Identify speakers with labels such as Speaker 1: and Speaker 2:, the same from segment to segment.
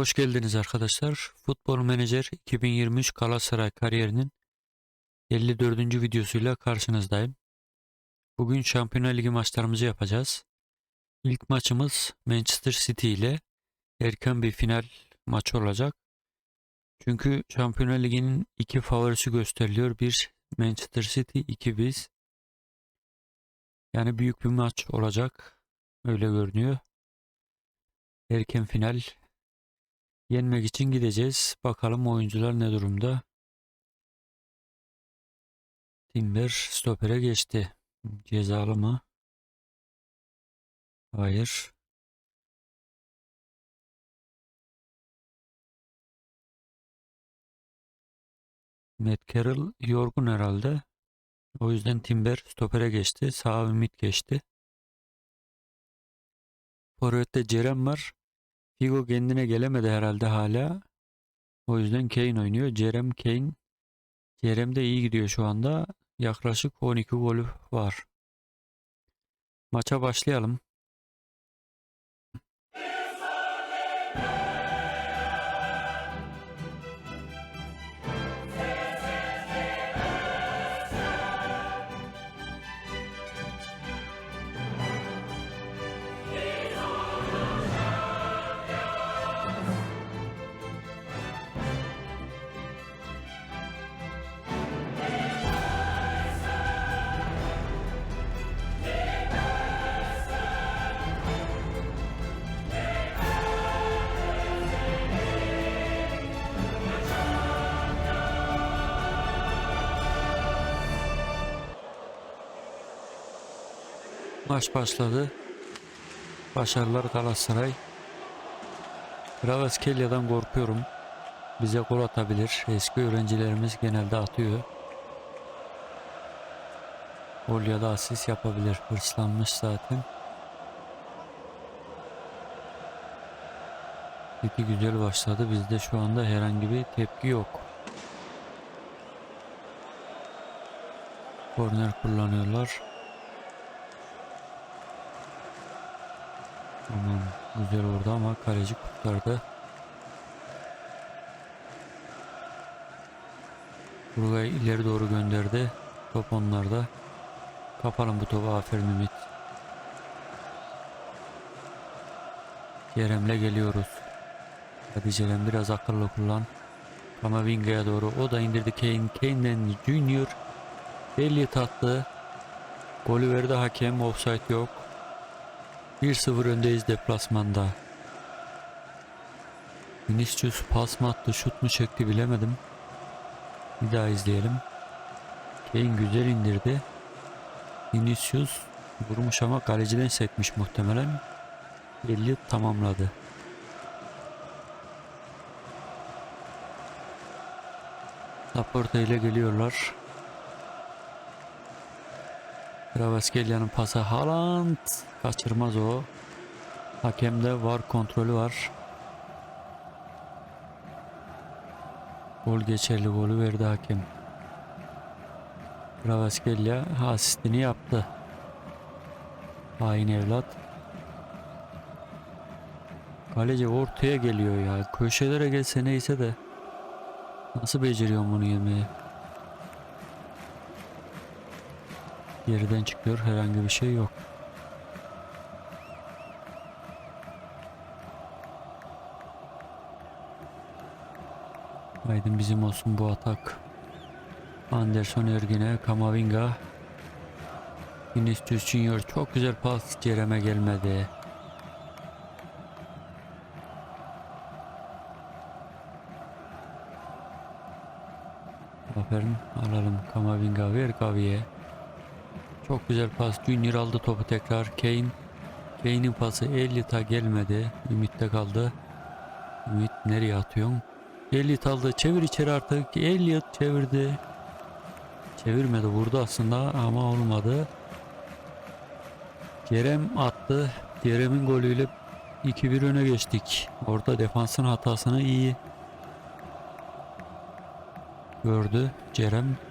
Speaker 1: Hoş geldiniz arkadaşlar. Futbol Menajer 2023 Galatasaray kariyerinin 54. videosuyla karşınızdayım. Bugün Şampiyonlar Ligi maçlarımızı yapacağız. İlk maçımız Manchester City ile erken bir final maçı olacak. Çünkü Şampiyonlar Ligi'nin iki favorisi gösteriliyor. Bir Manchester City, iki biz. Yani büyük bir maç olacak. Öyle görünüyor. Erken final Yenmek için gideceğiz. Bakalım oyuncular ne durumda. Timber stopere geçti. Cezalı mı? Hayır. Matt Carroll yorgun herhalde. O yüzden Timber stopere geçti. Sağ ümit geçti. Forvet'te Cerem var. Figo kendine gelemedi herhalde hala. O yüzden Kane oynuyor. Cerem Kane. Cerem de iyi gidiyor şu anda. Yaklaşık 12 golü var. Maça başlayalım. Maç başladı. Başarılar Galatasaray. Kravaskelyadan korkuyorum. Bize gol atabilir. Eski öğrencilerimiz genelde atıyor. Gol ya da asist yapabilir. Hırslanmış zaten. Ligi güzel başladı. Bizde şu anda herhangi bir tepki yok. Korner kullanıyorlar. Aman güzel orada ama kaleci kurtardı. Buraya ileri doğru gönderdi. Top onlarda. Kapalım bu topu aferin Ümit. Kerem'le geliyoruz. Hadi Kerem biraz akıllı kullan. Kamavinga'ya doğru. O da indirdi Kane. Kane'den Junior. Elliot attı. Golü verdi hakem. Offside yok. 1-0 öndeyiz deplasmanda. Vinicius pas mı attı, şut mu çekti bilemedim. Bir daha izleyelim. Kane güzel indirdi. Vinicius vurmuş ama kaleciden sekmiş muhtemelen. Elliot tamamladı. Laporta ile geliyorlar. Kravaskelyanın pası Haaland kaçırmaz o. Hakemde var kontrolü var. Gol geçerli golü verdi hakem. Kravaskelya asistini yaptı. Hain evlat. Kaleci ortaya geliyor ya. Köşelere gelse neyse de. Nasıl beceriyorum bunu yemeği? Geriden çıkıyor herhangi bir şey yok. Aydın bizim olsun bu atak. Anderson Ergin'e Kamavinga. Vinicius Junior çok güzel pas Cerem'e gelmedi. Aferin alalım Kamavinga ver Gavi'ye. Çok güzel pas. Junior aldı topu tekrar. Kane. Kane'in pası Elliot'a gelmedi. Ümit'te kaldı. Ümit nereye atıyorsun? Elliot aldı. Çevir içeri artık. Elliot çevirdi. Çevirmedi. Vurdu aslında ama olmadı. Kerem attı. Kerem'in golüyle 2-1 öne geçtik. Orada defansın hatasını iyi gördü Cerem.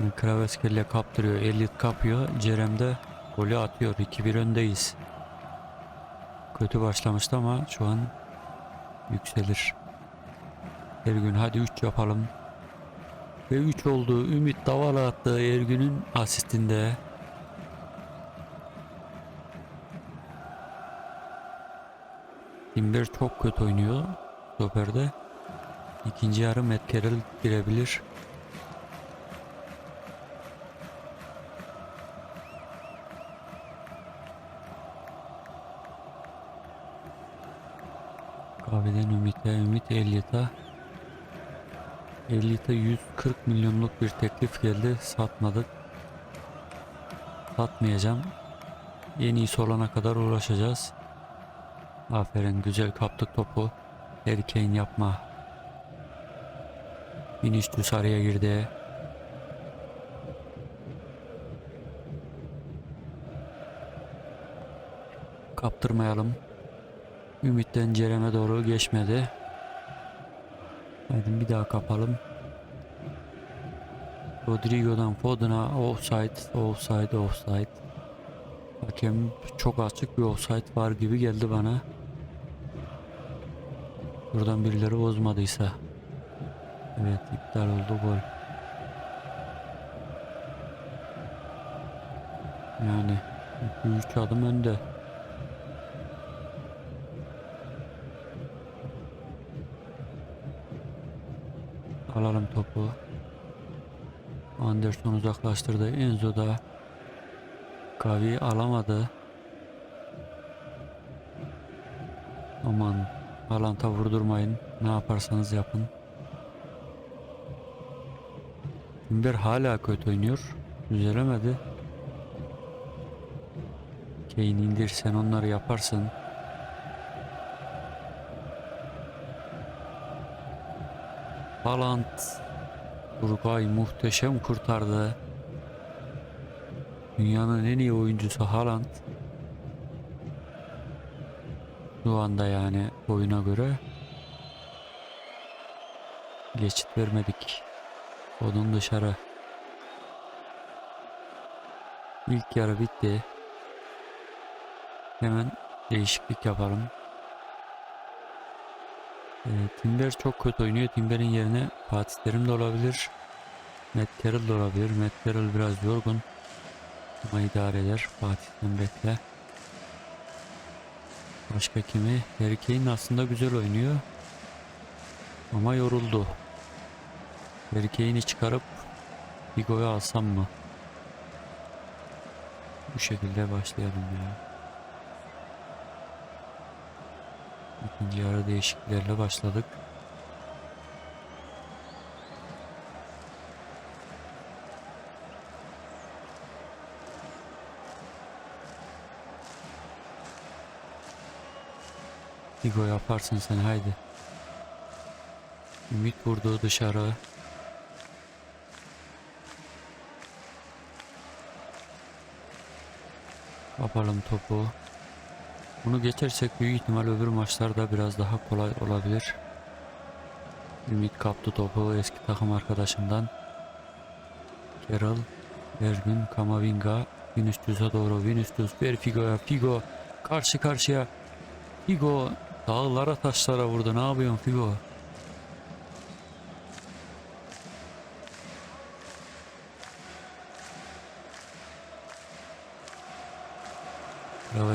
Speaker 1: Yani Kraveskel'le kaptırıyor. Elliot kapıyor. Cerem de golü atıyor. 2-1 öndeyiz. kötü başlamıştı ama şu an yükselir. Ergün hadi 3 yapalım. Ve 3 oldu. Ümit Davala attı Ergün'ün asistinde. Timber çok kötü oynuyor stoperde. İkinci yarı Matt Carroll girebilir. Kahveden Ümit'e, Ümit Elyet'a. Elyet'e 140 milyonluk bir teklif geldi. Satmadık. Satmayacağım. En iyisi olana kadar uğraşacağız. Aferin güzel kaptık topu. Kane yapma. Vinicius araya girdi. Kaptırmayalım. Ümit'ten Cerem'e doğru geçmedi. Hadi bir daha kapalım. Rodrigo'dan Foden'a offside, offside, offside. Hakem çok açık bir offside var gibi geldi bana. Buradan birileri bozmadıysa. Evet iptal oldu gol. Yani 3 adım önde. Alalım topu. Anderson uzaklaştırdı. Enzo da Gavi alamadı. Aman Haaland'a vurdurmayın. Ne yaparsanız yapın. Timber hala kötü oynuyor. Düzelemedi. Kane indir sen onları yaparsın. Haaland Burgay muhteşem kurtardı. Dünyanın en iyi oyuncusu Haaland. Şu anda yani oyuna göre geçit vermedik. Onun dışarı. İlk yarı bitti. Hemen değişiklik yapalım. Ee, Timber çok kötü oynuyor. Timber'in yerine Fatih Terim de olabilir. Matt Carroll da olabilir. Matt Carroll biraz yorgun. Ama idare eder. Fatih'ten bekle. Başka kimi? Harry aslında güzel oynuyor. Ama yoruldu. Harry çıkarıp Figo'yu alsam mı? Bu şekilde başlayalım ya. İkinci yarı değişikliklerle başladık. Figo yaparsın sen haydi. Ümit vurdu dışarı. Kapalım topu. Bunu geçersek büyük ihtimal öbür maçlarda biraz daha kolay olabilir. Ümit kaptı topu eski takım arkadaşından. Carroll, Ergün, Kamavinga, Vinicius'a doğru Vinicius ver Figo'ya Figo karşı karşıya Figo dağlara taşlara vurdu ne yapıyorsun Figo?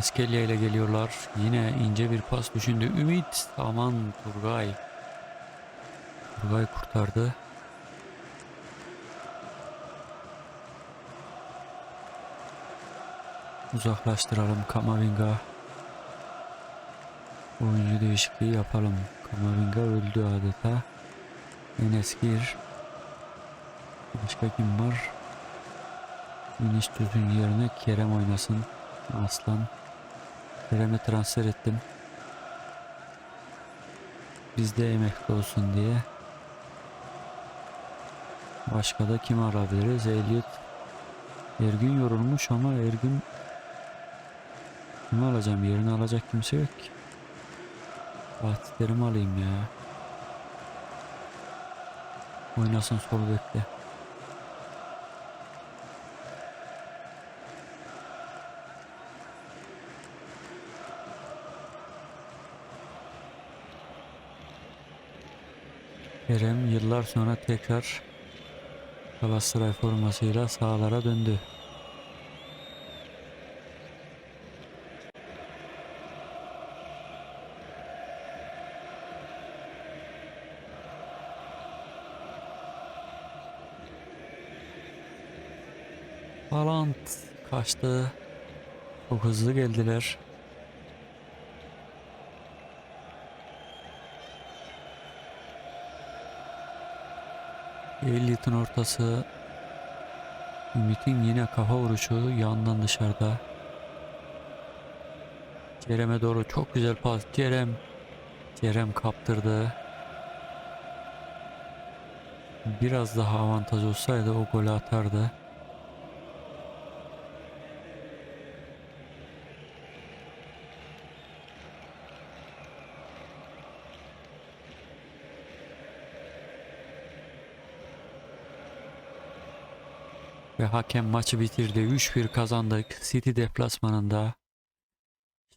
Speaker 1: Ravaskelia ile geliyorlar. Yine ince bir pas düşündü. Ümit. Aman Turgay. Turgay kurtardı. Uzaklaştıralım Kamavinga. Oyuncu değişikliği yapalım. Kamavinga öldü adeta. Enes gir. Başka kim var? Vinicius'un yerine Kerem oynasın. Aslan. Kerem'e transfer ettim. Bizde emekli olsun diye. Başka da kim alabiliriz? Elliot. Ergün yorulmuş ama Ergün kimi alacağım? Yerini alacak kimse yok ki. Fatih alayım ya. Oynasın sol bekle. Kerem yıllar sonra tekrar Galatasaray formasıyla sahalara döndü. Haaland kaçtı. Çok hızlı geldiler. Elliot'ın ortası. Ümit'in yine kafa vuruşu yandan dışarıda. Kerem'e doğru çok güzel pas. Kerem. Kerem kaptırdı. Biraz daha avantaj olsaydı o golü atardı. Ve hakem maçı bitirdi. 3-1 kazandık. City deplasmanında.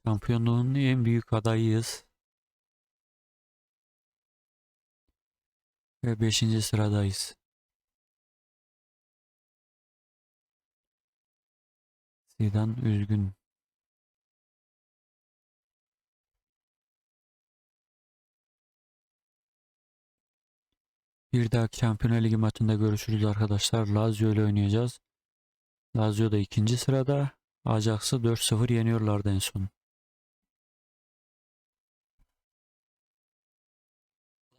Speaker 1: Şampiyonluğun en büyük adayıyız. Ve 5. sıradayız. Zidane üzgün. Bir dahaki Şampiyonlar Ligi maçında görüşürüz arkadaşlar. Lazio ile oynayacağız. Lazio da ikinci sırada. Ajax'ı 4-0 yeniyorlardı en son.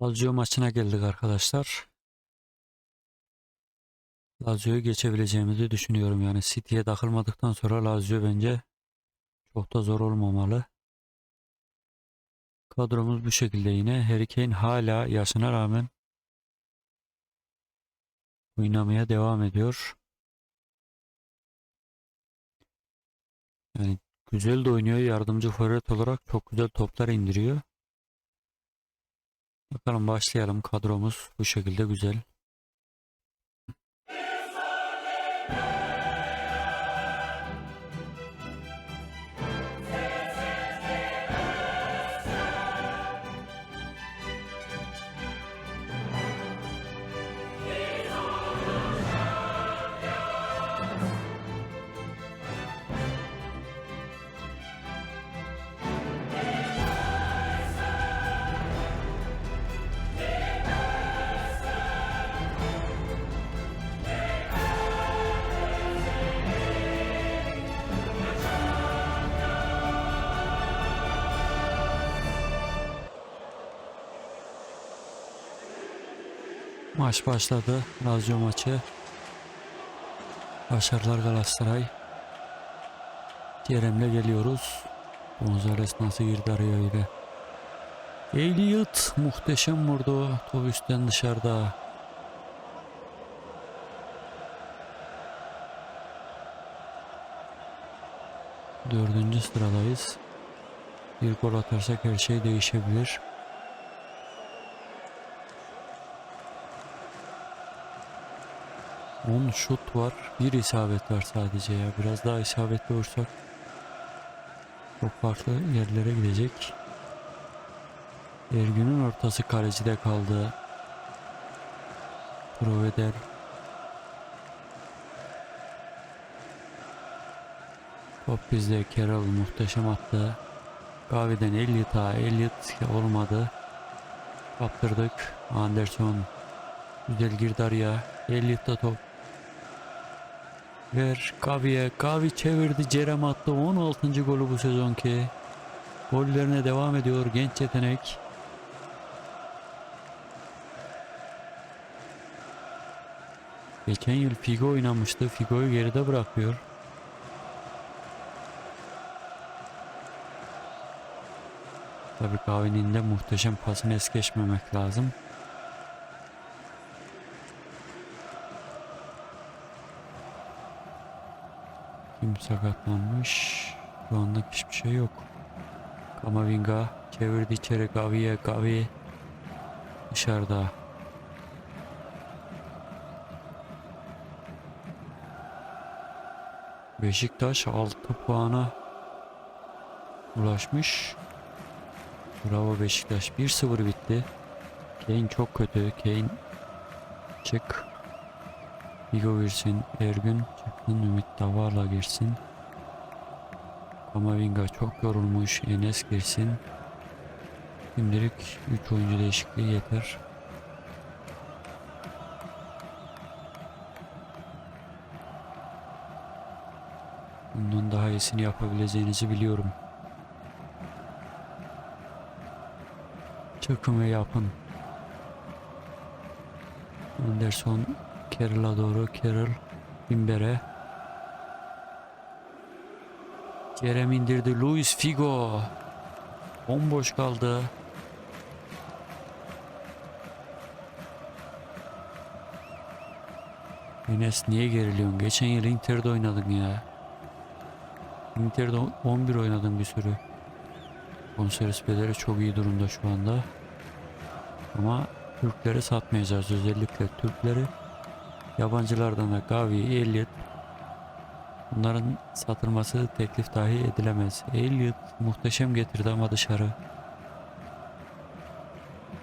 Speaker 1: Lazio maçına geldik arkadaşlar. Lazio'yu geçebileceğimizi düşünüyorum. Yani City'ye takılmadıktan sonra Lazio bence çok da zor olmamalı. Kadromuz bu şekilde yine. Harry Kane hala yaşına rağmen oynamaya devam ediyor. Yani güzel de oynuyor. Yardımcı forvet olarak çok güzel toplar indiriyor. Bakalım başlayalım. Kadromuz bu şekilde güzel. Maç başladı. Lazio maçı. Başarılar Galatasaray. Kerem'le geliyoruz. Gonzales nasıl girdi araya öyle. Elliot muhteşem vurdu. Top üstten dışarıda. Dördüncü sıradayız. Bir gol atarsak her şey değişebilir. 10 şut var. Bir isabet var sadece ya. Biraz daha isabetli olursak çok farklı yerlere gidecek. Ergün'ün ortası kalecide kaldı. Proveder. Top bizde Carroll muhteşem attı. Gavi'den Elliot'a Elliot olmadı. Kaptırdık. Anderson güzel girdi araya. Elliot'ta top. Ver Gavi'ye. Gavi çevirdi. Cerem attı. 16. golü bu sezonki. Gollerine devam ediyor genç yetenek. Geçen yıl Figo oynamıştı. Figo'yu geride bırakıyor. Tabii Gavi'nin de muhteşem pasını es geçmemek lazım. Kim sakatlanmış? Şu anlık hiçbir şey yok. Kamavinga çevirdi içeri Gavi'ye Gavi dışarıda. Beşiktaş 6 puana ulaşmış. Bravo Beşiktaş 1-0 bitti. Kane çok kötü. Kane çık. Figo girsin. Ergün çıksın. Ümit Davala girsin. Kamavinga çok yorulmuş. Enes girsin. Şimdilik 3 oyuncu değişikliği yeter. Bundan daha iyisini yapabileceğinizi biliyorum. Çıkın ve yapın. Anderson Carroll'a doğru Carroll Timber'e Kerem indirdi Luis Figo Bomboş kaldı Enes niye geriliyorsun? Geçen yıl Inter'de oynadın ya. Inter'de 11 oynadın bir sürü. Bonservis bedeli çok iyi durumda şu anda. Ama Türkleri satmayacağız özellikle Türkleri. Yabancılardan da Gavi, Elliot Bunların satılması teklif dahi edilemez. Elliot muhteşem getirdi ama dışarı.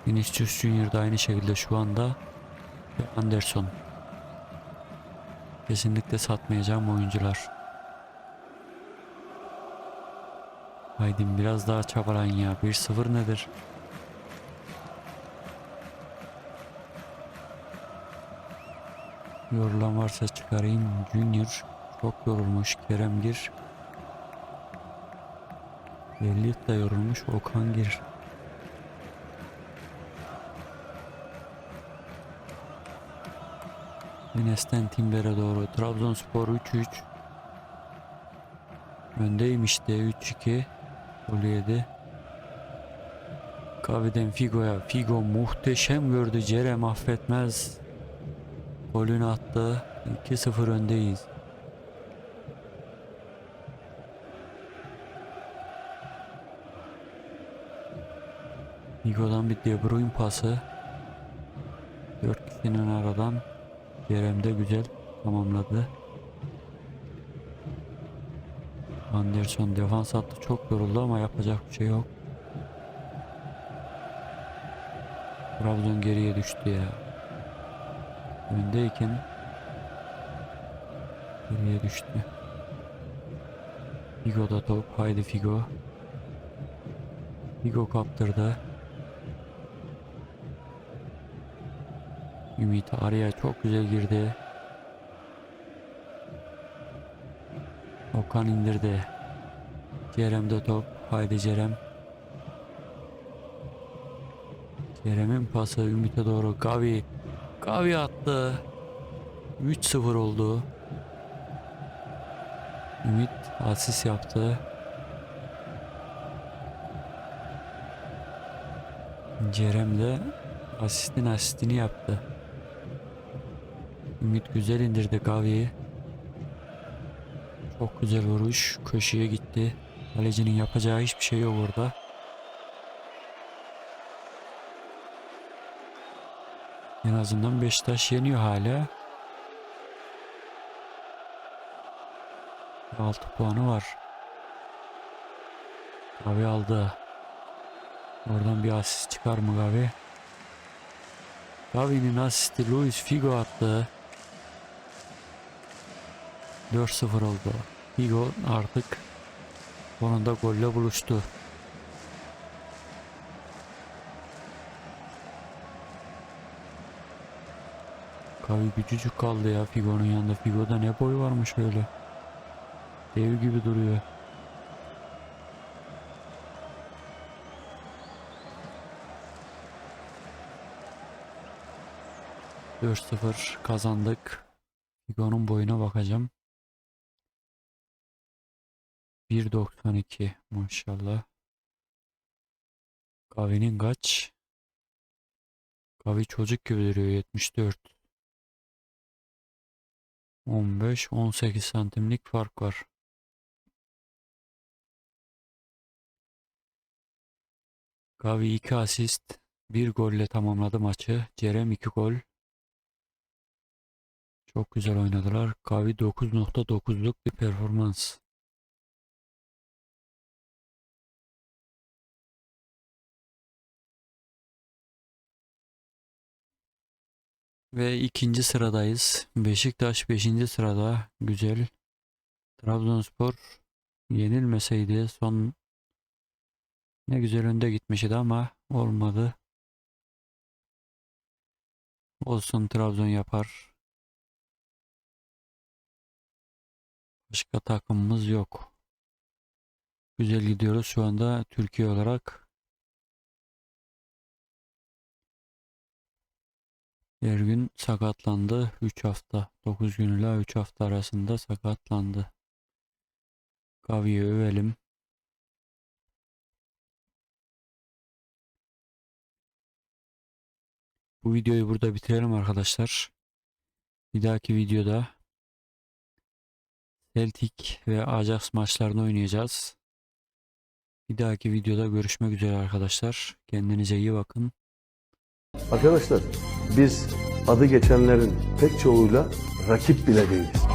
Speaker 1: Vinicius Junior da aynı şekilde şu anda. Ve Anderson. Kesinlikle satmayacağım oyuncular. Haydi biraz daha çabalayın ya. 1-0 nedir? Yorulan varsa çıkarayım. Junior çok yorulmuş. Kerem gir. Elliot da yorulmuş. Okan gir. Enes'ten Timber'e doğru. Trabzonspor 3-3. Öndeymiş de 3-2. Golü yedi. Gavi'den Figo'ya. Figo muhteşem gördü. Cerem affetmez. Golünü attı. 2-0 öndeyiz. Figo'dan bir De Bruyne pası. 4 kişinin aradan Kerem de güzel tamamladı. Anderson defans attı çok yoruldu ama yapacak bir şey yok. Trabzon geriye düştü ya. Öndeyken geriye düştü. Figo da top. Haydi Figo. Figo kaptırdı. Ümit araya çok güzel girdi. Okan indirdi. Cerem'de top. Haydi Cerem. Cerem'in pası Ümit'e doğru. Gavi. Gavi attı. 3-0 oldu. Ümit asist yaptı. Cerem de asistin asistini yaptı. Ümit güzel indirdi Gavi'yi. Çok güzel vuruş. Köşeye gitti. Kalecinin yapacağı hiçbir şey yok orada. En azından Beşiktaş yeniyor hala. 6 puanı var. Gavi aldı. Oradan bir asist çıkar mı Gavi? Gavi'nin asisti Luis Figo attı. 4-0 oldu. Figo artık sonunda golle buluştu. Gavi küçücük kaldı ya Figo'nun yanında. Figo'da ne boy varmış öyle. Dev gibi duruyor. Dört sıfır kazandık. Figo'nun boyuna bakacağım. 1.92 maşallah. Gavi'nin kaç? Gavi çocuk gibi duruyor 74. 15-18 santimlik fark var. Gavi 2 asist, 1 golle tamamladı maçı. Cerem 2 gol. Çok güzel oynadılar. Gavi 9.9'luk bir performans. Ve ikinci sıradayız. Beşiktaş 5. sırada. Güzel. Trabzonspor yenilmeseydi son ne güzel önde gitmişti ama olmadı. Olsun Trabzon yapar. Başka takımımız yok. Güzel gidiyoruz şu anda Türkiye olarak. Ergün sakatlandı. 3 hafta. 9 gün ile 3 hafta arasında sakatlandı. Gavi'yi övelim. Bu videoyu burada bitirelim arkadaşlar. Bir dahaki videoda Celtic ve Ajax maçlarını oynayacağız. Bir dahaki videoda görüşmek üzere arkadaşlar. Kendinize iyi bakın.
Speaker 2: Arkadaşlar biz adı geçenlerin pek çoğuyla rakip bile değiliz.